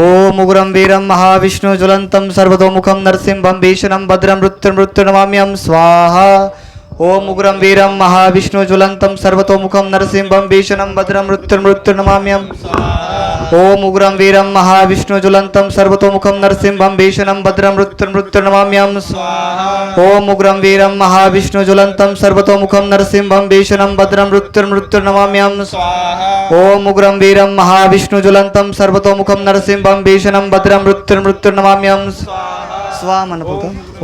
ॐ उग्रं वीरं महाविष्णुज्वलन्तं सर्वतोमुखं नरसिंहं भीषणं भद्रं मृत्युर्मृत्युर्नमाम्यं स्वाहा ॐ उग्रं वीरं महाविष्णुज्वलन्तं सर्वतोमुखं नरसिंहं भीषणं भद्रं मृत्युर्मृत्युर्नमाम्यं स्वाहा ओम उग्रम वीरम महाविष्णु ज्वलंतम सर्वतोमुखम नरसिंहम भीषणम भद्रम मृत्युर्मृत्युर्नमाम्यम ओम उग्रम वीरम महाविष्णु ज्वलंतम सर्वतोमुखम नरसिंहम भीषणम भद्रम मृत्युर्मृत्युर्नमाम्यम ओम उग्रम वीरम महाविष्णु ज्वलंतम सर्वतोमुखम नरसिंहम भीषणम भद्रम मृत्युर्मृत्युर्नमाम्यम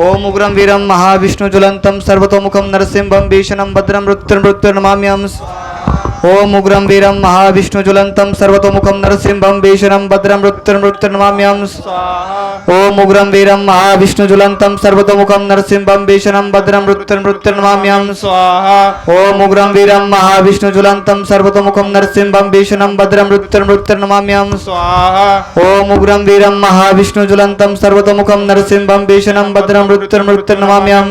ओम उग्रम वीरम महाविष्णु ज्वलंतम सर्वतोमुखम नरसिंहम भीषणम भद्रम मृत्युर्मृत्युर्नमाम्यम ఓం ఉగ్రం వీరం మహావిష్ణు జ్వలంతం సర్వతోముఖం నరసింహం భీషణం భద్రం మృత్యుర్మృత్యుర్నమామ్యం ఓం ఉగ్రం వీరం మహావిష్ణు జ్వలంతం సర్వతోముఖం నరసింహం భీషణం భద్రం మృత్యుర్మృత్యుర్నమామ్యం ఓం ఉగ్రం వీరం మహావిష్ణు జ్వలంతం సర్వతోముఖం నరసింహం భీషణం భద్రం మృత్యుర్మృత్యుర్నమామ్యం ఓం ఉగ్రం వీరం మహావిష్ణు జ్వలంతం సర్వతోముఖం నరసింహం భీషణం భద్రం మృత్యుర్మృత్యుర్నమామ్యం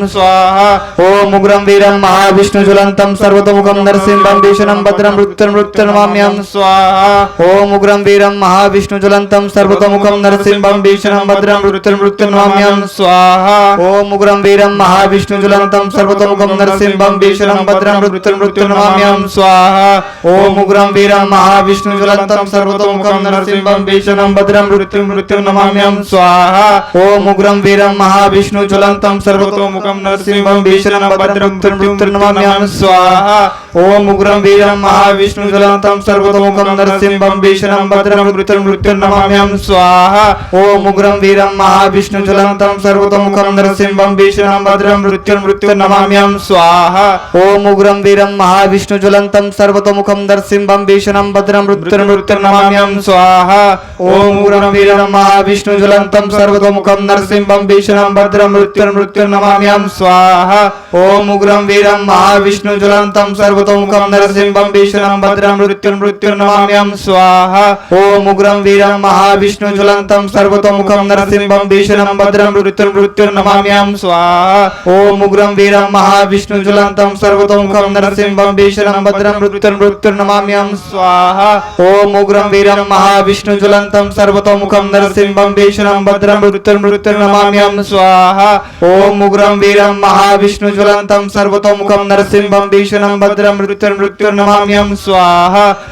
ఓం ఉగ్రం వీరం మహావిష్ణు జ్వలంతం సర్వతోముఖం నరసింహం భీషణం భద్రం मृत्युर्मृत्युर्माम्यं स्वाहा ॐ उग्रं वीरं महाविष्णुज्वलन्तं सर्वतमुखं नरसिंहं भीषणं भद्रं मृत्युर्मृत्युर्माम्यं स्वाहा ॐ उग्रं वीरं महाविष्णुज्वलन्तं सर्वतमुखं नरसिंहं भीषणं भद्रं मृत्युर्मृत्युर्माम्यं स्वाहा ॐ उग्रं वीरं महाविष्णुज्वलन्तं सर्वतमुखं नरसिंहं भीषणं भद्रं मृत्युर्मृत्युर्नमाम्यं स्वाहा ॐ उग्रं वीरं महाविष्णुज्वलन्तं सर्वतोमुखं नरसिंहं भीषणं भद्रं मृत्युर्मृत्युर्नमाम्यं स्वाहा ओम उग्रम वीरम महाविष्णु जलंतम सर्वतोमुखम नरसिंहम भीषणम भद्रम मृत्यु मृत्युर्नमाम्यहम स्वाहा। ओम उग्रम वीरम महाविष्णु जलंतम सर्वतोमुखम नरसिंहम भीषणम भद्रम मृत्युर् मृत्युर्नमाम्यहम स्वाहा। ओम उग्रम वीरम महाविष्णु ज्वलंतम सर्वतोमुखम नरसिंहम भीषणम भद्रम मृत्युर् मृत्युर्नमाम्यहम स्वाहा। ओम उग्रम वीरम महाविष्णु ज्वलंतम सर्वतोमुखम नरसिंहम भीषणम भद्रम मृत्युर् मृत्युर्नमाम्यहम स्वाहा। ओम उग्रम वीरम महाविष्णु ज्वलंतम सर्व भूतं कं नरसिंहं विष्णुं भद्रं मृत्युर्मृत्युर्नमाम्यं स्वाहा। ॐ उग्रं वीरं महाविष्णुज्वलन्तं सर्वतोमुखं नरसिंहं विष्णुं भद्रं मृत्युर्मृत्युर्नमाम्यं स्वाहा। ॐ उग्रं वीरं महाविष्णुज्वलन्तं सर्वतोमुखं नरसिंहं विष्णुं भद्रं मृत्युर्मृत्युर्नमाम्यं स्वाहा। ॐ उग्रं वीरं महाविष्णुज्वलन्तं सर्वतोमुखं नरसिंहं विष्णुं भद्रं मृत्युर्मृत्युर्नमाम्यं स्वाहा। ॐ उग्रं वीरं महाविष्णुज्वलन्तं सर्वतोमुखं नरसिंहं विष्णुं भद्रं ఓం ఉగ్రం వీరం మహావిష్ణు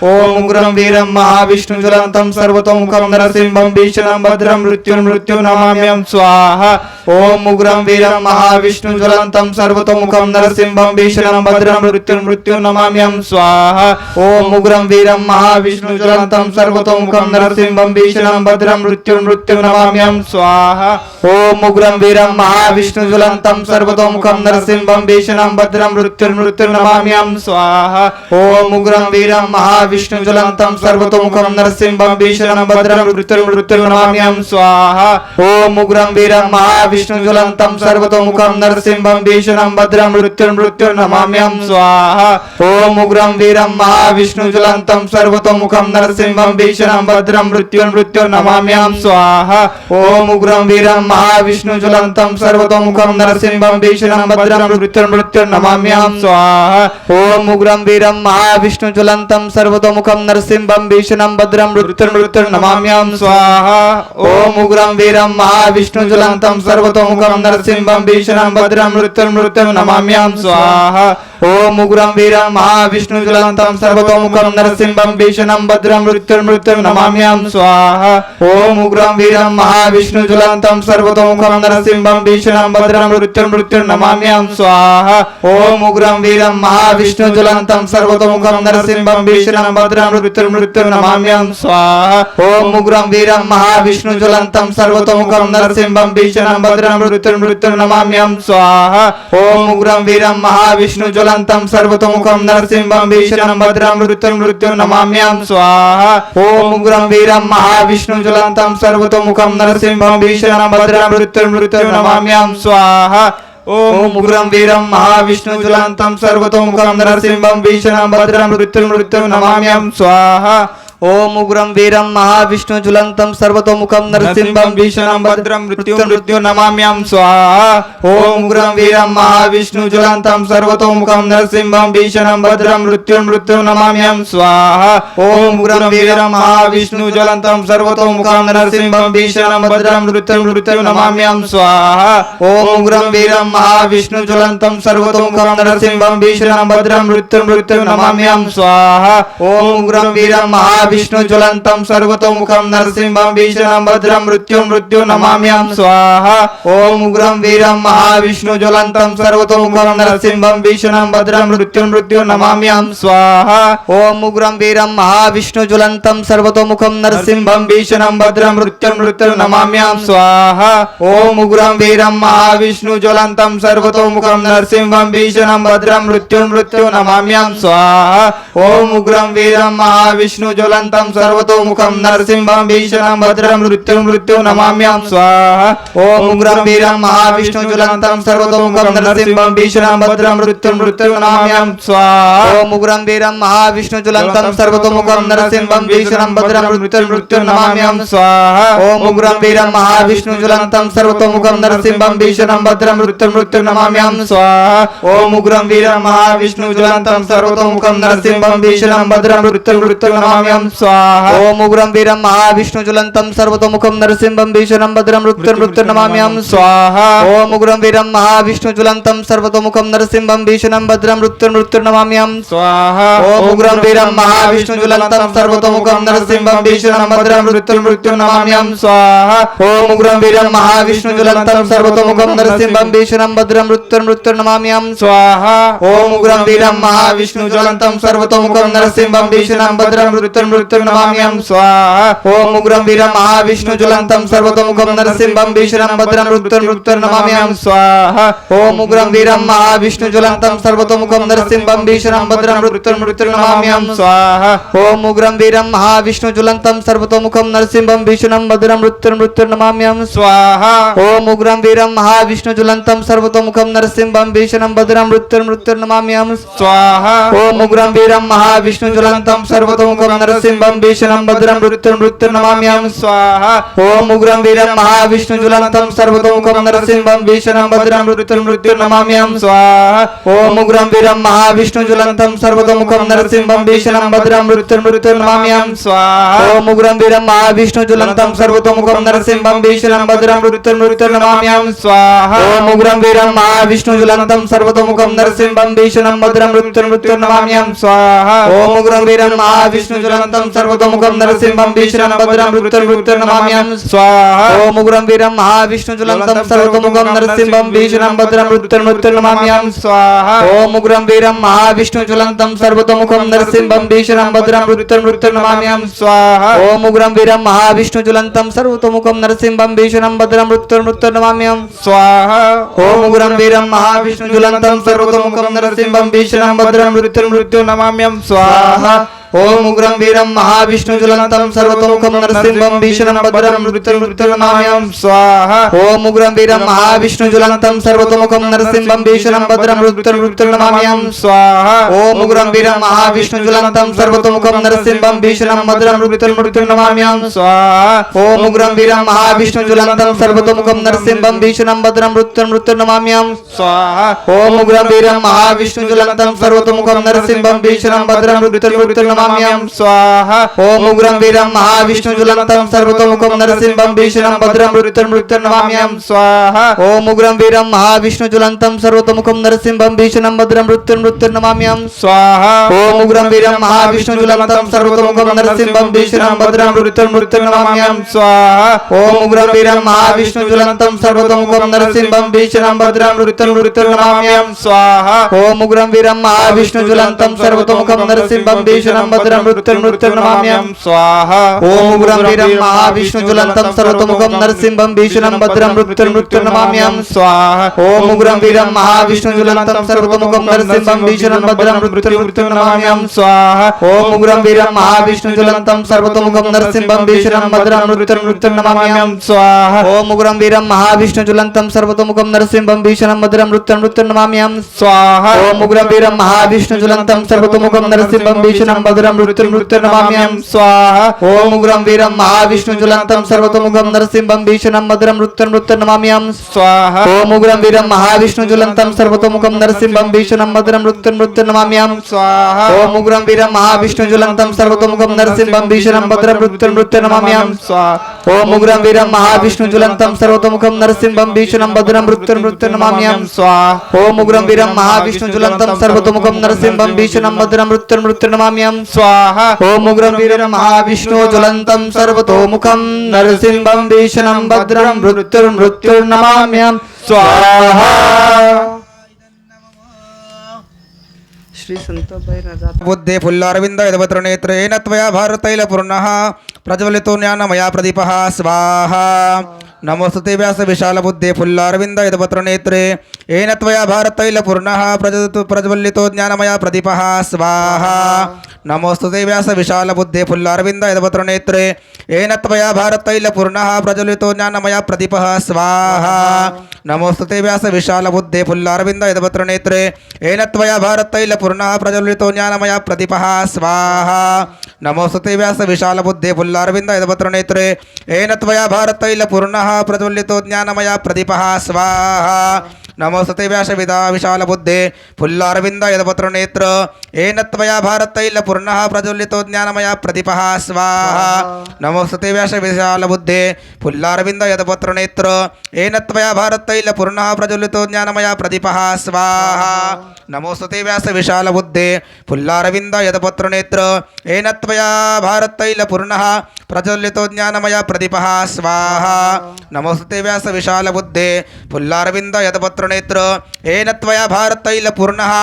ఓం ఉగ్రం వీరం మహావిష్ణు జ్వలంతం సర్వతోముఖం నరసింహం భీషణం భద్రం మృత్యుర్మృత్యుర్నమామ్యం ఓం ఉగ్రం వీరం మహావిష్ణు జ్వలంతం సర్వతోముఖం నరసింహం భీషణం భద్రం మృత్యుర్మృత్యుర్నమామ్యం ఓం ఉగ్రం వీరం మహావిష్ణు జ్వలంతం సర్వతోముఖం నరసింహం భీషణం భద్రం మృత్యుర్మృత్యుర్నమామ్యం ఓం ఉగ్రం వీరం ఓం ఉగ్రం వీరం మహావిష్ణు జ్వలంతం సర్వతోముఖం నరసింహం భీషణం భద్రం మృత్యుర్మృత్యుర్నమామ్యం स्वाहा। ओम उग्रम वीरम महाविष्णु ज्वलंतम सर्वतोमुखम नरसिंहम भीषणम भद्रम मृत्युर्मृत्युर्नमाम्यहम स्वाहा। ओम उग्रम वीरम महाविष्णु ज्वलंतम सर्वतोमुखम नरसिंहम भीषणम भद्रम मृत्युर्मृत्युर्नमाम्यहम स्वाहा। ओम उग्रम वीरम महाविष्णु ज्वलंतम सर्वतोमुखम नरसिंहम भीषणम भद्रम मृत्युर्मृत्युर्नमाम्यहम स्वाहा। ओम उग्रम वीरम महाविष्णु ज्वलंतम सर्वतोमुखम नरसिंहम भीषणम भद्रम मृत्युर्मृत्युर्नमाम्यहम स्वाहा। ओम ओम उग्रम वीरम महाविष्णू ज्वलंतम सर्वतोमुखम नरसिंहम भीषणम भद्रम मृत्युर्मृत्युर नमाम्यम स्वाहा। ओम उग्रम वीरम महाविष्णू ज्वलंतम सर्वतोमुखम नरसिंहम भीषणम भद्रम मृत्युर्मृत्युर नमाम्यम स्वाहा। ओम उग्रम वीरम महाविष्णु ज्वलंतम सर्वतोमुखम नरसिंहम भीषणम भद्रम मृत्युर्मृत्युर नमाम्यम स्वाहा। ओम उग्रम वीरम महाविष्णु ज्वलंतम सर्वतोमुखम नरसिंहम भीषणम भद्रम मृत्युर्मृत्युर नमाम्यम स्वाहा। ओम उग्रम वीरम महाविष्णु విష్ణుజులంతం మృత్యుర్మృత్యుర్నమామ్యం సర్వతోముఖం నరసింహం భీషణం భద్రం మృత్యు మృత్యు నమామ్యం స్వాహ. ఓం ఉగ్రం వీరం మహావిష్ణుజులంతం సర్వతోముఖం నరసింహం భీషణం భద్రం మృత్యు మృత్యు నమామ్యం స్వాహ. ఓం ఉగ్రం వీరం మహావిష్ణుజులంతం సర్వతోముఖం నరసింహం భీషణం భద్రం మృత్యు మృత్యు నమామ్యం స్వాహ. ఓం ఉగ్రం వీరం మహావిష్ణుజులంతం సర్వతోముఖం నరసింహం భీషణం భద్రం మృత్యు మృత్యు నమామ్యం స్వాహ. ఓం ఉగ్రం వీరం మహావిష్ణు జ్వలంతం సర్వతోముఖం నరసింహం భీషణం భద్రం మృత్యు మృత్యు నమామ్యం స్వాహ. ఓం ఉగ్రం వీరం మహావిష్ణు జ్వలంతం సర్వతోముఖం నరసింహం భీషణం భద్రం మృత్యు మృత్యు నమామ్యం స్వాహ ఓం ఉగ్రం వీరం మహావిష్ణు జ్వలంతం సర్వతోముఖం నరసింహం భీషణం భద్రం మృత్యు మృత్యు నమామ్యం స్వాహ ఓం ఉగ్రం వీరం మహావిష్ణు జ్వలంతం సర్వతోముఖం నరసింహం భీషణం భద్రం మృత్యు మృత్యు నమామ్యం స్వాహ ఓం ఉగ్రం వీరం మహావిష్ణు జ్వలంతం సర్వతోముఖం నరసింహం భీషణం భద్రం మృత్యు మృత్యు నమామ్యం స్వాహ ఓం ఉగ్రం వీరం మహావిష్ణు विष्णु ज्वलंतम सर्वतोमुखम नरसिंहम भीषणम भद्रम मृत्यु मृत्यु नमाम्यम स्वाहा। ओम उग्रम वीरम महाविष्णु ज्वलंतम सर्वतोमुखम नरसिंहम भीषणम भद्रम मृत्यु मृत्यु नमाम्यम स्वाहा। ओम उग्रम वीरम महाविष्णु ज्वलंतम सर्वतोमुखम नरसिंहं भीषणं भद्रं मृत्युं मृत्यु नमाम्यम स्वाहा। ओम उग्रम वीरं महाविष्णु ज्वलंतम सर्वतोमुखम नरसिंहम भीषणम भद्रम मृत्यु मृत्यु नमाम्यम स्वाहा। ओम उग्रम वीरम महाविष्णु ज्वल నరసింహం భీషణం భద్రం మృత్యు మృత్యు నమామ్యం స్వాహ ఓం ఉగ్రం వీరం మహావిష్ణు జ్వలంతం సర్వతోముఖం నరసింహం భీషణం భద్రం మృత్యు మృత్యు నమామ్యం స్వాహ ఓం ఉగ్రం వీరం మహావిష్ణు జ్వలంతం సర్వతోముఖం నరసింహం భీషణం భద్రం మృత్యు మృత్యు నమామ్యం స్వాహ ఓం ఉగ్రం వీరం మహావిష్ణు జ్వలంతం సర్వతోముఖం నరసింహం భీషణం భద్రం మృత్యు మృత్యు నమామ్యం స్వాహ ఓం ఉగ్రం వీరం మహావిష్ణు జ్వలంతం సర్వతోముఖం నరసింహం భీషణం భద్రం మృత్యు स्वाहा। ओम उग्रम वीरम महाविष्णु ज्वलंतम सर्वतोमुखम नरसिंहम भीषणम भद्रम रुद्रम रुद्र नमाम्यम स्वाहा। ओम उग्रम वीरम महाविष्णु ज्वलंतम सर्वतोमुखम नरसिंहम भीषणम भद्रम रुद्रम रुद्र नमाम्यम स्वाहा। ओम उग्रम वीरम महाविष्णु ज्वलंतम सर्वतोमुखम नरसिंहम भीषणम भद्रम रुद्रम मृत्यु नमाम्यम स्वाहा ओम उग्रम वीरम महाविष्णु ज्वलंतम सर्वतोमुखम नरसिंहम भीषणम भद्रम रुद्रम रुद्र नमाम्यम स्वाहा। ओम उग्रम वीरम महाविष्णु ज्वलंतम सर्वतोमुखम नरसिंहम भीषणम भद्रम रुद्रम मृत्युर्नमाम्यं स्वाहा। ओम उग्रं वीरं महाविष्णु ज्वलन्तं सर्वतोमुखं नरसिंहं भीषणं भद्रं मृत्युर्मृत्युर्नमाम्यं स्वाहा। ओम उग्रं वीरं महाविष्णु ज्वलन्तं सर्वतोमुखं नरसिंहं भीषणं भद्रं मृत्युर्मृत्युर्नमाम्यं स्वाहा। ओम उग्रं वीरं महाविष्णु ज्वलन्तं सर्वतोमुखं नरसिंहं भीषणं भद्रं मृत्युर्मृत्युर्नमाम्यं स्वाहा। ओम उग्रं वीरं महाविष्णु ज्वलन्तं सर्वतोमुखं नरसिंहं भीषणं भद्रं मृत्युर्मृत्युर्नमाम्यं स्वाहा। ओम उग्रं वीरं महाविष्णु ज्वलन्तं सर्वतोमुखं नरसिंह మృత్యు నరసింహం భీషణం భద్రం మృత్యు మృత్యు నమామ్యాం స్వాహ ఓం ఉగ్రం వీరం మహావిష్ణు జ్వలంతం సర్వతోముఖం నరసింహం భీషణం భద్రం మృత్యు మృత్యు నమామ్యాం స్వాహ ఓం ఉగ్రం వీరం మహావిష్ణు జ్వలంతం సర్వతోముఖం నరసింహం భీషణం భద్రం మృత్యు మృత్యు నమామ్యాం స్వాహ ఓం ఉగ్రం వీరం మహావిష్ణు జ్వలంతం సర్వతోముఖం నరసింహం భీషణం భద్రం మృత్యు మృత్యు నమామ్యాం స్వాహ ఓం ఉగ్రం వీరం మహావిష్ణు జ్వలంతం సర్వతోముఖం నరసింహం భీషణం భద్రం మృత్యు మృత్యు నమామ్యాం స్వాహ ఓం ఉగ్రం వీరం మహావిష్ణు జ్వలంతం సర్వతోముఖం నరసింహం భీషణం భద్రం మృత్యు మృత్యు నమామ్యం స్వాహ ఓం ఉగ్రం వీరం మహావిష్ణు జ్వలంతం సర్వతోముఖం నరసింహం భీషణం భద్రం మృత్యు మృత్యు నమామ్యం స్వాహ ఓం ఉగ్రం వీరం మహావిష్ణు జ్వలంతం సర్వతోముఖం నరసింహం భీషణం భద్రం మృత్యు మృత్యు నమామ్యం స్వాహ ఓం ఉగ్రం వీరం మహావిష్ణు జ్వలంతం సర్వతోముఖం నరసింహం భీషణం భద్రం మృత్యు మృత్యు నమామ్యం స్వాహ ఓం ఉగ్రం వీరం మహావిష్ణు జ్వలంతం సర్వతోముఖం నరసింహం భీషణం భద్రం మృత్యు మృత్యు నమామ్యం స్వాహ ओम उग्रम वीरम महाविष्णुज्वलन्तं सर्वतोमुखं नरसिंहं भीषणं भद्रं मृत्युर्मृत्युर्नाम्यां स्वाहा। ओम उग्रम वीरम महाविष्णुज्वलन्तं सर्वतोमुखं नरसिंहं भीषणं भद्रं मृत्युर्मृत्युर्नाम्यां स्वाहा। ओम उग्रम वीरम महाविष्णुज्वलन्तं सर्वतोमुखं नरसिंहं भीषणं भद्रं मृत्युर्मृत्युर्नाम्यां स्वाहा। ओम उग्रम वीरम महाविष्णुज्वलन्तं सर्वतोमुखं नरसिंहं भीषणं भद्रं मृत्युर्मृत्युर्नाम्यां स्वाहा। ओम उग्रम वीरम महाविष्णुज्वलन्तं सर्वतोमुखं नरसिंहं भीषणं भद्रं मृत्युर्मृत्युर्नाम्यां నమామ్యం స్వాహ. ఓం ఉగ్రం వీరం మహావిష్ణు జ్వలంతం సర్వతోముఖం నరసింహం భీషణం భద్రం మృత్యుం మృత్యు నమామ్యం స్వాహ. ఓం ఉగ్రం వీరం మహావిష్ణు జ్వలంతం సర్వతోముఖం నరసింహం భీషణం భద్రం మృత్యు మృత్యు నమామ్యం స్వాహ. ఓం ఉగ్రం వీరం మహావిష్ణు జ్వలంతం సర్వతోముఖం నరసింహం భీషణం భద్రం మృత్యు మృత్యు నమామ్యం స్వాహ. ఓం ఉగ్రం వీరం మహావిష్ణు జ్వలంతం సర్వతోముఖం నరసింహం భీషణం భద్రం మృత్యు మృత్యు నమామ్యం స్వాహ. ఓం ఉగ్రం వీరం మహావిష్ణు జ్వలంతం సర్వతోముఖం నరసింహం భీషణం भद्रं मृत्युं मृत्युर्नमाम्यं स्वाहा। ॐ उग्रं वीरं महाविष्णुज्वलन्तं सर्वतोमुखं नरसिंहं भीषणं भद्रं मृत्युर्मृत्युर्नमाम्यं स्वाहा। ॐ उग्रं वीरं महाविष्णुज्वलन्तं सर्वतोमुखं नरसिंहं भीषणं भद्रं मृत्युर्मृत्युर्नमाम्यं स्वाहा। ॐ उग्रं वीरं महाविष्णुज्वलन्तं सर्वतोमुखं नरसिंहं भीषणं भद्रं मृत्युर्मृत्युर्नमाम्यं स्वाहा। ॐ उग्रं वीरं महाविष्णुज्वलन्तं सर्वतोमुखं नरसिंहं भीषणं भद्रं मृत्युर्मृत्युर्नमाम्यं स्वाहा। ॐ उग्रं वीरं महाविष्णुज्वलन्तं सर्वतोमुखं नरसिंहं भीषणं मधुरम मृत्यु मृत्यु नमाम्यम स्वाहा। ओम उग्रम वीरम महाविष्णु ज्वलंतम सर्वतोमुखम नरसिंहम भीषणम मधुरम मृत्यु मृत्यु नमाम्यम स्वाहा। ओम उग्रम वीरम महाविष्णु ज्वलंतम सर्वतोमुखम नरसिंहम भीषणम मधुरम मृत्यु मृत्यु नमाम्यम स्वाहा। ओम उग्रम वीरम महाविष्णु ज्वलंतम सर्वतोमुखम नरसिंहम भीषणम मधुरम मृत्यु मृत्यु नमाम्यम स्वाहा। ఓం ఉగ్రం వీరం మహావిష్ణు జ్వలంతం సర్వతముఖం నరసింహం భీషణం భద్రం మృత్యుర్ మృత్యుర్మామ్యం స్వా. ఓం ఉగ్రం వీరం మహావిష్ణు జ్వలంతం సర్వతముఖం నరసింహం భీషణం భద్రం మృత్యుర్ మృత్యుర్మామ్యం స్వాహ. ఓం ఉగ్రం వీరం మహావిష్ణు జ్వలంతం సర్వతోముఖం నరసింహం భీషణం భద్రం మృత్యుర్ మృత్యుర్నమామ్యం స్వాహ. श्री संत बुद्धे फुल्लारविंद यदवत्र नेत्रे न त्वया भारतैल पूर्णः प्रज्वलितो ज्ञानमया प्रदीपः स्वाहा। नमोस्तुते व्यास विशाल बुद्धे फुल्लारविंद यदवत्र नेत्रे येन त्वया भारतैल पूर्णः प्रज्वलितो प्रज्वलितो ज्ञानमया प्रदीपः स्वाहा। नमोस्तुते व्यास विशाल बुद्धे फुल्लारविंद यदवत्र नेत्रे येन त्वया भारतैल पूर्णः प्रज्वलितो ज्ञानमया प्रदीपः स्वाहा नमोऽस्तु ते व्यासविशालबुद्धे पुल्लारविन्द यदभत्रनेत्रे येन त्वया भारतैल पूर्णः प्रज्वलितो ज्ञानमया प्रदीपः स्वाहा नमोऽस्तु ते व्यासविशालबुद्धे पुल्लारविन्द यदभत्रनेत्रे येन त्वया भारतैल पूर्णः प्रज्वलितो ज्ञानमया प्रदीपः स्वाहा నమోసతి వ్యాసవిదా విశాలబుద్ధే ఫుల్లారవింద యదపత్ర నేత్ర ఏనత్వయా భారతైల పూర్ణ ప్రజ్వలితో జ్ఞానమయ ప్రతిప స్వాహ నమోసతి వ్యాస విశాలబుద్ధే ఫుల్లారవింద యదపత్ర నేత్ర ఏనత్వయా భారతైల పూర్ణ ప్రజ్వలితో జ్ఞానమయ ప్రతిప స్వాహ నమోసతి వ్యాస విశాలబుద్ధే ఫుల్లారవింద యదపత్ర నేత్ర ఏనత్వయా భారతైల పూర్ణ ప్రజ్వలితో జ్ఞానమయ ప్రతిప స్వాహ నమోసతి వ్యాస విశాలబుద్ధే ఫుల్లారవింద యదపత్ర नेत्र येन त्वया भारतैलपूर्णः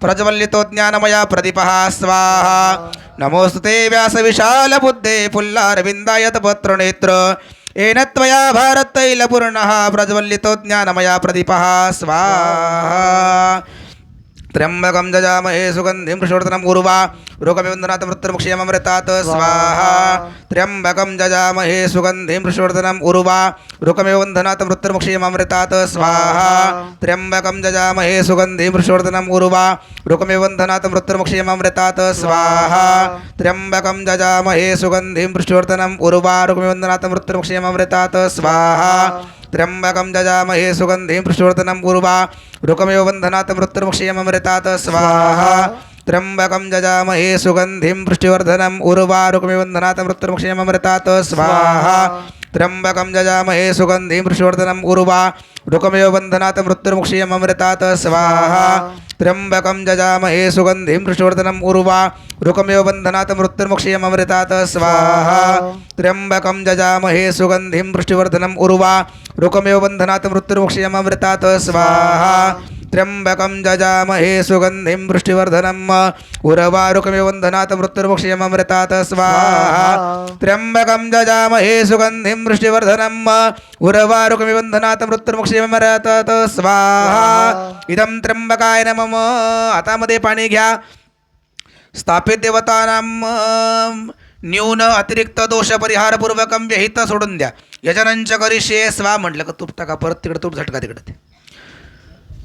प्रज्वलितो ज्ञानमया प्रदीपः स्वाहा। नमोऽस्तु ते व्यासविशालबुद्धे पुल्लारविन्दाय तपत्रनेत्र येन त्वया भारतैलपूर्णः प्रज्वलितो ज्ञानमया प्रदीपः स्वाहा। त्र्यंबकं जजामहे सुगन्धिं पृषवर्धनं कुरु वा रोगविवन्दनात् मृत्युर्मुक्षयमृतात् स्वाहा। त्र्यंबकं जजामहे सुगन्धिं पृषवर्धनं कुरु वा रोगविवन्दनात् मृत्युर्मुक्षयमृतात् स्वाहा। त्र्यंबकं जजामहे सुगन्धिं पृषवर्धनं कुरु वा रोगविवन्दनात् मृत्युर्मुक्षयमृतात् स्वाहा। त्र्यंबकं जजामहे सुगन्धिं पृषवर्धनं कुरु वा रोगविवन्दनात् मृत्युर्मुक्षयमृतात् स्वाहा। त्र्यम्बकं जजामहे सुगन्धिं प्रशोर्धनम् उर्वा रुकमेव बन्धनात् मृत्युर्मुक्षयममृतात् स्वाहा। त्र्यम्बकं जजामहे सुगन्धिं पुष्टिवर्धनम् उर्वारुकमेव बन्धनात् मृत्युर्मुक्षयममृतात् स्वाहा। त्र्यम्बकं जजामहे सुगन्धिं पुष्टिवर्धनम् उर्वा रुकमेव बन्धनात् मृत्युर्मुक्षयममृतात् स्वाहा। त्र्यम्बकं जजामहे सुगन्धिं पुष्टिवर्धनम् उर्वा रुकमेव बन्धनात् मृत्युर्मुक्षयममृतात् स्वाहा। त्र्यम्बकं जजामहे सुगन्धिं पुष्टिवर्धनम् उर्वा रुकमेव बन्धनात् मृत्युर्मुक्षयममृतात् स्वाहा। त्र्यम्बकं जजामहे सुगन्धिं पुष्टिवर्धनम् उर्वारुकमेव बन्धनात् मृत्युर्मुक्षयममृतात् स्वाहा। त्र्यम्बकं जजामहे सुगन्धिं पुष्टिवर्धनम् उर्वारुकमेव बन्धनात् मृत्युर्मुक्षयममृतात् स्वाहा। इदं त्र्यंबकाय नमः। हातामध्ये पाणी घ्या स्थापित देवतानां अं, न्यून अतिरिक्त दोषपरिहारपूर्वक व्यहित सोडून द्या. यजनंच करिष्ये स्वा म्हटलं का तूप का परत तिकडे तूप झटका तिकडे ते.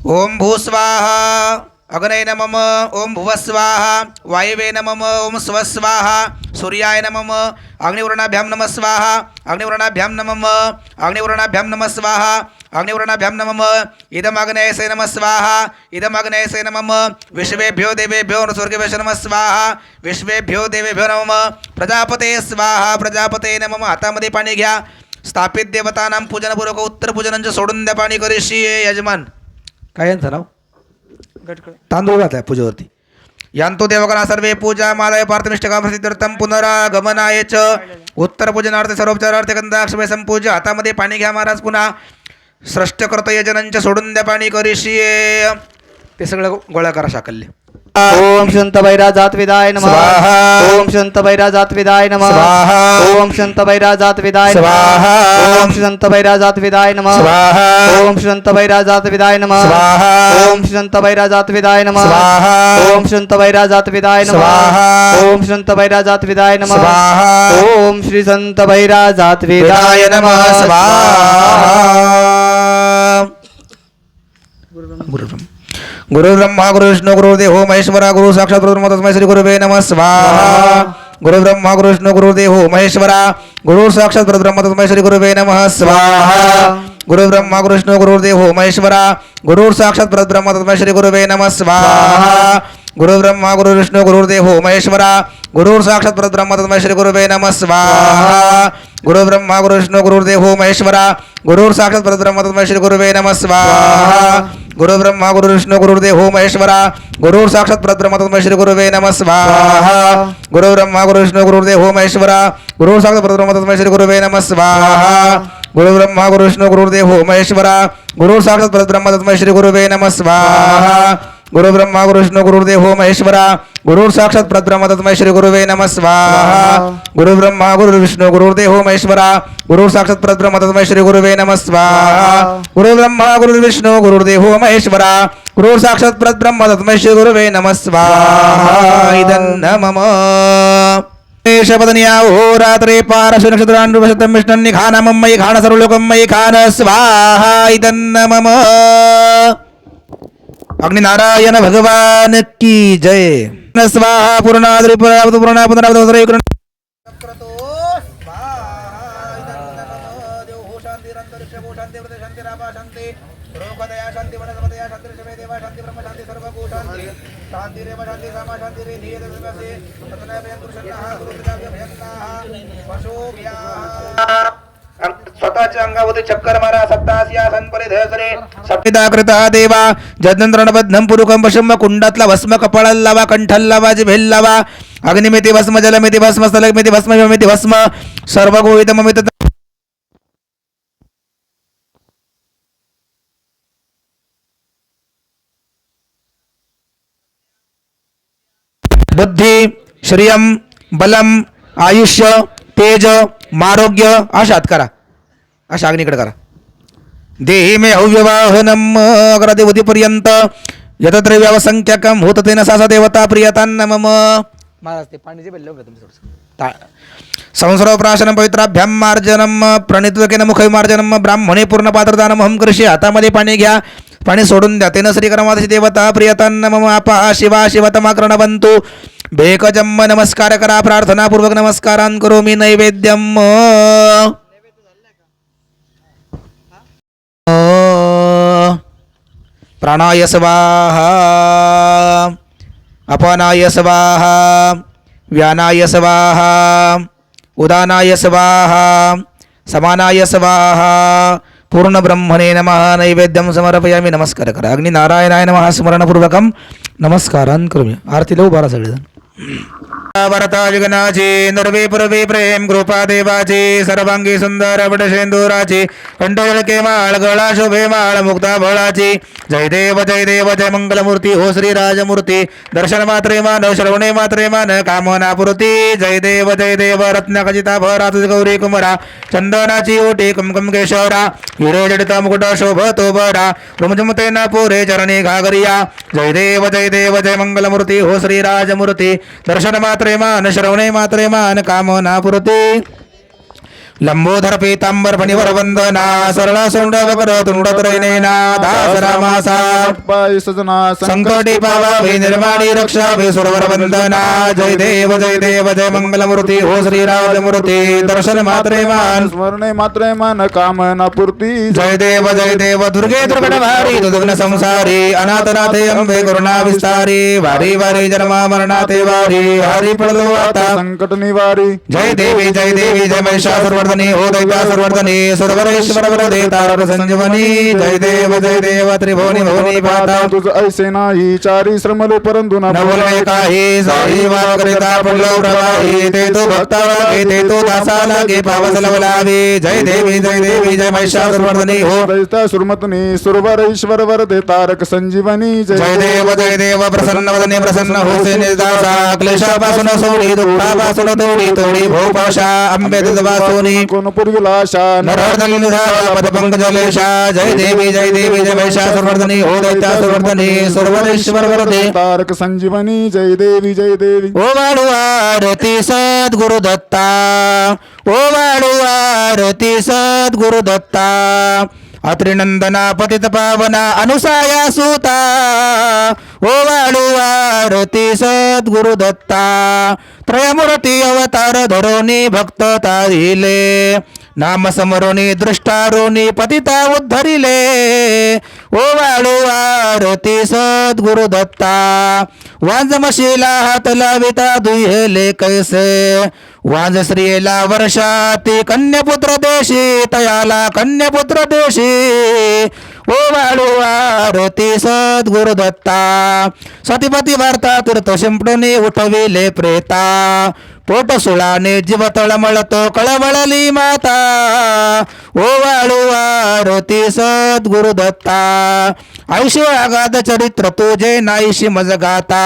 ओम भूस्वाहा अग्नय नमम ओम भुवस्वाहा वायवे नमम ओम स्वस्वाहा सूर्याय नमम अग्निवर्णाभ्यां नम स्वाहा अग्निवर्णाभ्यां नमम अग्निवर्णाभ्यां नम स्वाहा अग्निवर्णाभ्यां नमम इदमग्नयसे नम स्वाहा इदमग्नयसे नमम विश्वेभ्यो देवेभ्यो स्वर्गेभ्यो नम स्वाहा विश्वेभ्यो देवेभ्यो नमम प्रजापते स्वाहा प्रजापते नमम हातामध्ये पाणी घ्या स्थापित देवतानां पूजनपूर्वक उत्तर पूजनांचं सोडून द्या पाणी करीशी यजमान। काय यांचं नाव? तांदूळ घातलाय पूजेवरती. यांतो देवगणा सर्वे पूजा मालय पार्थमिष्टकामसिद्धर्थम पुनरागमनाय च. उत्तर पूजनार्थ सर्वोपचारार्थ गंधाक्षमय संपूजा हातामध्ये पाणी घ्या महाराज पुन्हा. सृष्ट करत यजनांच्या सोडून द्या पाणी करीशीये ते सगळं गोळा करा शाकल्य. ओम शंत भैरा जात विदाय नम ओम शंत भैरा जात विदाय नम ओम शंत भैरा जात विदाय ओम शंत भैरा जात विदाय नम ओम शंत भैरा जात विदाय नम ओम शंत भैरा जात विदाय नम ओम शंत भैरा जात विदाय नम ओम शंत भैरा जात विदाय नम ओम श्री संत भैरा जात विदाय नम। स्वाहा। गुरु गुरु ब्रह्मा गुरु विष्णू गुरुदेव महेश्वरा गुरु साक्षात परब्रह्म तस्मै श्री गुरुवे नमः स्वाहा। गुरु ब्रह्मा गुरु विष्णू गुरुदेव महेश्वरा गुरु साक्षात परब्रह्म तस्मै श्री गुरुवे नमः स्वाहा। गुरु ब्रह्मा गुरु विष्णू गुरुदेव महेश्वरा गुरु साक्षात परब्रह्म तस्मै श्री गुरुवे नमः स्वाहा। गुरु ब्रह्मा गुरु विष्णू गुरुदेव महेश्वरा गुरु साक्षात परब्रह्म तस्मै श्री गुरुवे नमः स्वाहा। गुरु ब्रह्मा गुरु विष्णू गुरुदेव महेश्वरा गुरु साक्षात परब्रह्म तस्मै श्री गुरुवे नमः स्वाहा। गुरु ब्रह्मा गुरु विष्णू गुरुदेव महेश्वरा गुरु साक्षात परब्रह्म तस्मै श्री गुरुवे नमः स्वाहा। गुरु ब्रह्मा गुरु विष्णू गुरुदेव महेश्वरा गुरु साक्षात परब्रह्म तस्मै श्री गुरुवे नमः स्वाहा। गुरु ब्रह्मा गुरु विष्णू गुरुदेव महेश्वरा गुरु साक्षात परब्रह्म तस्मै श्री गुरुवे नमः स्वाहा। गुरु ब्रह्मा गुरु विष्णू गुरुदेव महेश्वरा गुरु साक्षात परब्रह्म तस्मै श्री गुरुवे नमः स्वाहा गुरु ब्रह्मा गुरु विष्णू गुरुदेव महेश्वरा गुरु साक्षात परब्रह्म तस्मै श्री गुरुवे नमः स्वाहा गुरु ब्रह्मा गुरु विष्णू गुरुदेव महेश्वरा गुरु साक्षात परब्रह्म तस्मै श्री गुरुवे नमः स्वाहा इदन्न मम शपदनिया होरात्रे पारशु नक्षत्राण्डुपशतं विष्णन्नि खानमयि खान सर्वलोकमयि खान स्वाहा इदन्न मम अग्निनारायण भगवान की जय स्वाहा पूर्णाद्रि पुनरावतु पूर्णा पुनरावतु सर्वे कृष्ण शांती स्वतःच्या अंगावरती चक्कर मारा सप्तास्यासन परिधसरे. सप्पिता कृता देवा जदनंद्रणबद्धम पुरुकं पशुम कुंडातला भस्म कपाळाला लावा कंठाला लावा जिभेल लावा. अग्निमिती भस्म जलमिती भस्म स्थलमिती भस्म विमिती भस्म सर्व गोवितममित बुद्धी श्रियम बलम आयुष्य तेज मारोग्य अशात करा. अशा अग्नीकडे करा. देही मे हव्यवाहनम अग्रदेवतीपर्यंत यतत्र व्यवसंख्यकम होत तेन सा सा देवता प्रियतान्न मम महाराज ते पाणी जे ता संसर्व प्राशनं पवित्राभ्याम मार्जनम प्रणित्वकेन मुखविमार्जनम ब्राह्मणे पूर्ण पात्रदानम हम कृषी हातामध्ये पाणी घ्या. पाणी सोडून द्या. तेन श्रीकरमादशी देवता प्रियतान्न मम आपा शिवा शिवतमाकरणवंतु भेकजम्म नमस्कार करा. प्रार्थनापूर्वक नमस्कारान करो मी नैवेद्यम. प्राणाय स्वाहा अपानाय स्वाहा व्यानाय स्वाहा उदानाय स्वाहा समानाय स्वाहा पूर्णब्रह्मणे नमः नैवेद्यं समर्पयामि नमस्कार करा अग्नि नारायणाय नमः स्मरणपूर्वकं नमस्कारान करूया आरतीला उभारा सगळेजण भरता विघ्नाचे नर्वे पुरवे प्रेम कृपा देवाचे सर्वांगी सुंदर वटशेंदुराचे कंठळके माळ गळा शोभे माळ मुक्ता फळाची. जय देव जय देव जय मंगलमूर्ती हो श्री राजमूर्ती. दर्शन मात्रे मान श्रवणे मात्रे मान कामना पुरती. जय देव जय देव रत्न खचिता भरात गौरी कुमरा चंदनाची ओटी कुमकुम केशवरा. हिरे जडिता मुकुट शोभतो बरा रुमझुमते न पुरे चरणी घागरिया. जय देव जय देव जय मंगलमूर्ती हो श्री राजमूर्ती. दर्शन मात्रे मान श्रवणे मात्रे मान कामना पुरते लंबोधर पीतांबर फणिवर वंदना सरळ सोंड वकर तुंडत्रयनेना दास रामासा पाय सजना संकटी पावावे निर्माणी रक्षावे सुरवर वंदना जय देव जय देव जय मंगलमूर्ती हो श्री राजमूर्ती दर्शन मात्रे मान। स्मरणे मात्रे मन कामना पूर्ती। जय देव जय देव दुर्गे दुर्गण भारी दुर्गण संसारी अनाथनाथे अंबे करुणा विस्तारी वारी वारी जन्मा मरणाते वारी हरी पडलो महिषासुरवर्धनी हो दैत्यासुरवर्धनी सुरवरेश्वर वरदे संजीवनी जय देव जय देव त्रिभुवनी भुवनी पाता। तुझ ऐसे नाही चारी श्रमले परंतु ना नवले काही साई वाकरिता पडलो प्रवाही ते तो भक्ता लागे ते तो दासा लागे पावस लवलावे जय देवी जय देवी जय महिषासुरवर्धनी हो। दैत्या सुरमतनी सुरवर ईश्वर वरदे तारक संजीवनी जय देव। जय देव प्रसन्न वदने प्रसन्न होसे निर्दासा। क्लेशापासून सोडी दुःखापासून तोडी तोडी भोपाशा अंबे कोण पुरविला शान नरहरदली निधारा पदपंकजलेशा जय देवी जय देवी जय महिषासुरवर्धनी हो दैत्यासुरवर्धनी सर्वरेश्वर वरदे तारक संजीवनी जय देवी जय देवी ओ वाळू आरती सद्गुरु दत्ता ओ वाळू आरती सद्गुरु दत्ता अत्रिनंदना ओवाळू ओ आरती सद्गुरु दत्ता. त्रयमूर्ती अवतार धरोनी भक्त तारिले. नाम समरोनी दृष्टारोनी पतिता उद्धरिले. ओ वाळू आरती सद्गुरु दत्ता. वाजमशीला हात लाविता दुहेले कैसे वाज स्त्रियेला वर्षाती कन्यापुत्र देशी तयाला कन्यापुत्र देशी. ओ वाळू सद्गुरु दत्ता. सतीपती भारता तीर्थ शिंपडणे उठविले प्रेता. पोट सुळाने जीव तळमळतो कळवळली माता. ओ वाळू आरती सद्गुरु दत्ता. आयुष्य आगाध चरित्र तुझे नाईशी मज गाता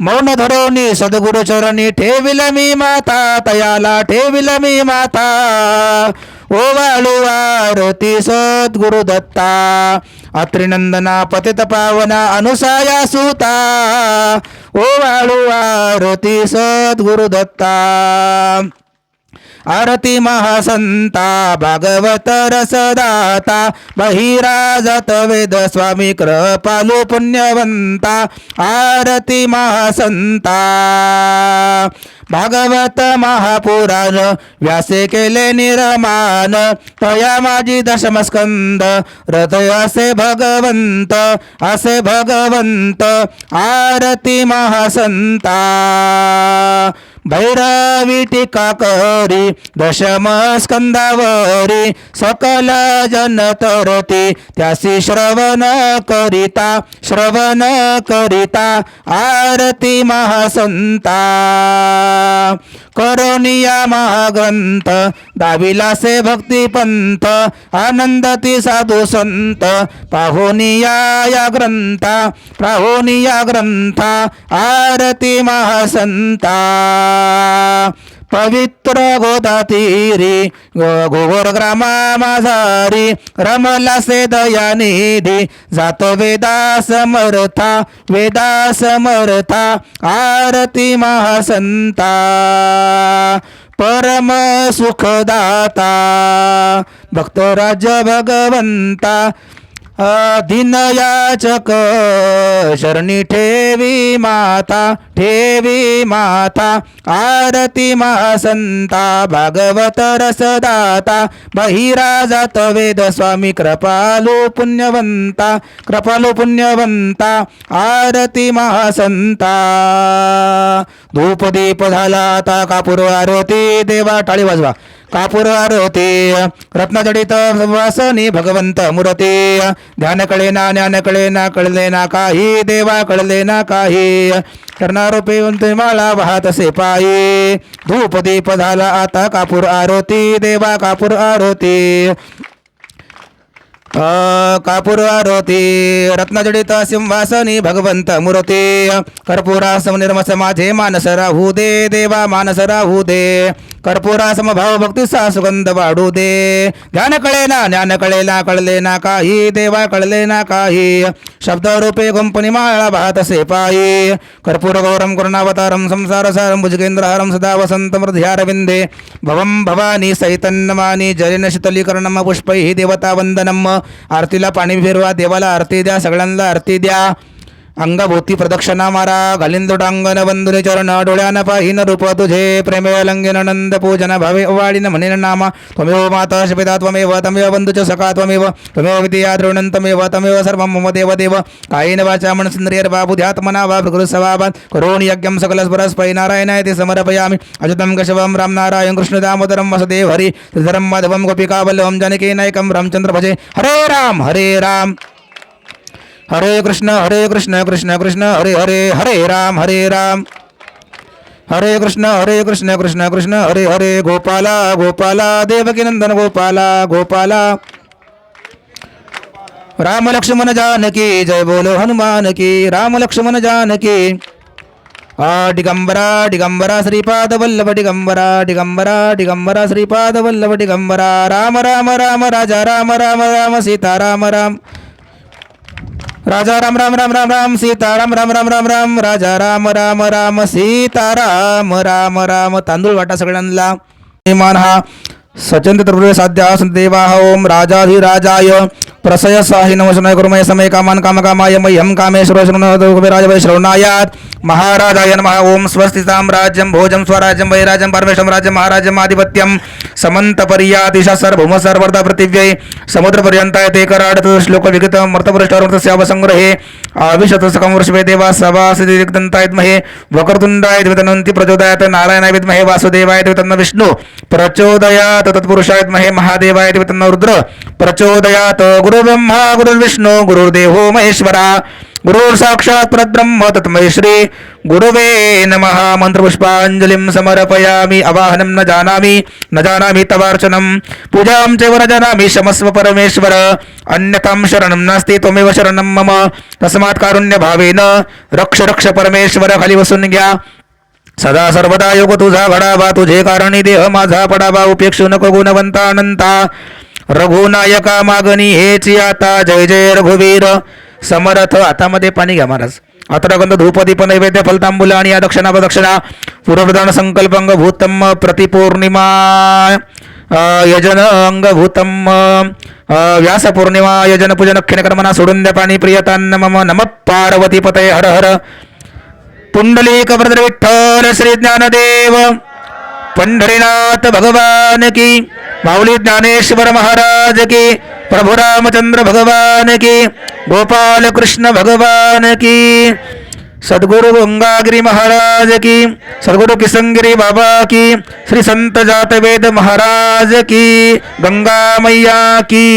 मौन धरोनी सद्गुरु चरणी ठेविल मी माता. तयाला ठेविल मी माता. ओ वाळू आरती सद्गुरु दत्ता अत्रिनंदना पतित पावना अनुसाया सुता ओ वाळू आरती सद्गुरु दत्ता आरती महासंता भागवत रसदाता बहिराजत वेद स्वामी कृपालू पुण्यवंता आरती महासंता। भागवत महापुराण व्यासे केले निरमान तया माझी दशमस्कंद हृदय असे भगवंत असे भगवंत आरती महासंता। भैरवी टीका करी दशम स्कंदावरी सकल जन तरती त्यासी श्रवण करिता श्रवण करिता आरती महासंता करोनिया महाग्रंथ दाविलासे भक्तिपंथ आनंदती साधू संत। पाहुनिया या ग्रंथा पाहुनिया ग्रंथा आरती महासंता। पवित्र गोदातीरी गोवर ग्रामा माझारी रमला से दयानिधी जात वेदा समर्था वेदा समर्था आरती महासंता। परम सुखदाता भक्त भगवंता दिनयाचक शरणी ठेवी माता ठेवी माता आरती महासंता भागवत रसदाता बहिराजात वेद स्वामी कृपालो पुण्यवंता कृपालो पुण्यवंता आरती महासंता। धूप दीप झाला आता कापूर आरती देवा टाळी वाजवा। कापूर आरोते रत्नजडित वासनी भगवंत मुरते. ध्यान कळे ना ज्ञान कळे ना कळले ना काही देवा कळले ना काही कर्णारोपे मला वाहत असे पायी. धूप दीप झाला आता कापूर आरोती देवा कापूर आरोती. कापुरारोती कापूर आरती रत्नजडित सिंहासनी भगवंत मूर्ती कर्पूरासम निर्मस माझे मानस राहू दे देवा मानस राहू दे. कर्पुरासम भाव भक्तीचा सुगंध वाढू दे. ज्ञान कळे ना ज्ञान कळे ना कळले ना काही देवा कळले ना काही. शब्द रूपे गुंपणी माळा वाहत पायी. कर्पूर गौरम करुणावतारम संसार सारम भुजगेंद्रहारम सदा वसंत मृध्यारविंदे भवम भवानी सैतन्नमानी जलेन शीतलीकरणम पुष्पैः देवता वंदनम आरतीला पाणी फिरवा देवाला आरती द्या सगळ्यांना आरती द्या. अंगभोवती प्रदक्षिणा मारा घालिंदुटांगण बंधुने चरण डोळ्यान पाहिन रूप तुझे प्रेमे लंघन नंद पूजन भवे वाळीन म्हणेन नामा। त्वमेव माता शपिता त्वमेव तमेव बंधुच सखा त्वमेव त्वमेव विद्या द्रोणं तमेव तमेव सर्वं मम देव देव कायेन वाचा मनसिंद्रियर्वा वा प्रकृसवाभात करोणि यज्ञं सकलस्परस्पै नारायणाय ते समर्पयामि। अच्युतं कशवं राम नारायण कृष्ण दामोदरं वसुदेव हरि श्रीधरं माधवं गोपिकावल्लभं जानकीनायकं रामचंद्र भजे हरे राम हरे राम। हरे कृष्ण हरे कृष्ण कृष्ण कृष्ण, हरे हरे हरे राम हरे राम। हरे कृष्ण हरे कृष्ण कृष्ण कृष्ण, हरे हरे, गोपाला गोपाला देवकी नंदन गोपाला गोपाला। राम लक्ष्मण जानकी, जय बोलो हनुमान की। राम लक्ष्मण जानकी। आ, दिगंबरा दिगंबरा, श्रीपाद वल्लभ, दिगंबरा दिगंबरा दिगंबरा, श्रीपाद वल्लभ, दिगंबरा। राम राम राम, राजा, राम राम राम, सीता, राम राम। राजा राम राम राम राम राम सीता राम राम राम राम राम राजा राम राम राम सीता राम राम राम तांदूळ वाटा सगळ्यांना मान हा सचंत त्रिपुरे साध्या सन्ति देवा ओम राजाधिराजाय प्रसय साहि नमः गुरुमय समय कामान काम कामाय मह्यं कामेश्वर शृणोदराज वै श्रवणायात् महाराजाय नमः। ओम स्वस्तितां राज्यं भोजं स्वराज्यं वैराज्यं परमेशं राज्यं महाराज्यम् आधिपत्यं समन्त पर्यातिश सर्वभौम सर्वदा पृथिव्यै। समुद्रपर्यन्ताय ते कराडत श्लोक विगत मर्तपृष्ठावसंग्रहे आविशतसकं वृषभे देवा सभासिति दिग्दन्तायद्महे वक्रतुण्डाय द्वितनन्ति प्रचोदयात। नारायणाय विद्महे वासुदेवाय द्वितन्न विष्णु। प्रचोदयात तत्पुरुषाय विद्महे महादेवाय द्वितन्न रुद्र। प्रचोदयात गुरुब्रह्मा गुरुर्विष्णु गुरुर्देवो महेश्वरा। गुरुर् साक्षात् परब्रह्म तत्मय श्री गुरुवे नमः. मन्त्रपुष्पाञ्जलिं समर्पयामि अवाहनं न जानामि न जानामि तवार्चनं. पूजां चैव न जानामि शमस्व परमेश्वर. अन्यतां शरणं नास्ति त्वमेव शरणं मम. तस्मात् कारुण्यभावेन रक्ष रक्ष परमेश्वर खाली बसून घ्या सदा सर्वदा योग तुझा घडावा तुझे कारणी देह माझा पडावा उपेक्षू नको गुणवंता अनंता रघुनायका मागणी हेची आता जय जय रघुवीर. समर्थ हातामध्ये पाणी घ्या महाराज. अत्रगंध धूपदीप नैवेद्य फलतांबुल आणि या दक्षिणा प्रदक्षिणा पूर्वप्रधान संकल्पंग भूतम प्रतिपौर्णिमा यजन अंग भूतम व्यास पौर्णिमा यजन पूजन क्षणकर्मना सोडून द्या पाणी प्रियतान्न मम नम पार्वती पते हर हर. पुंडलिक वरद विठ्ठल श्री ज्ञानदेव. पंढरीनाथ भगवान की. माऊली ज्ञानेश्वर महाराज की. प्रभु रामचंद्र भगवान की गोपाल कृष्ण भगवान की सद्गुरु गंगागिरी महाराज की सद्गुरु किसनगिरी बाबा की श्री संत जातवेद महाराज की गंगा मैया की।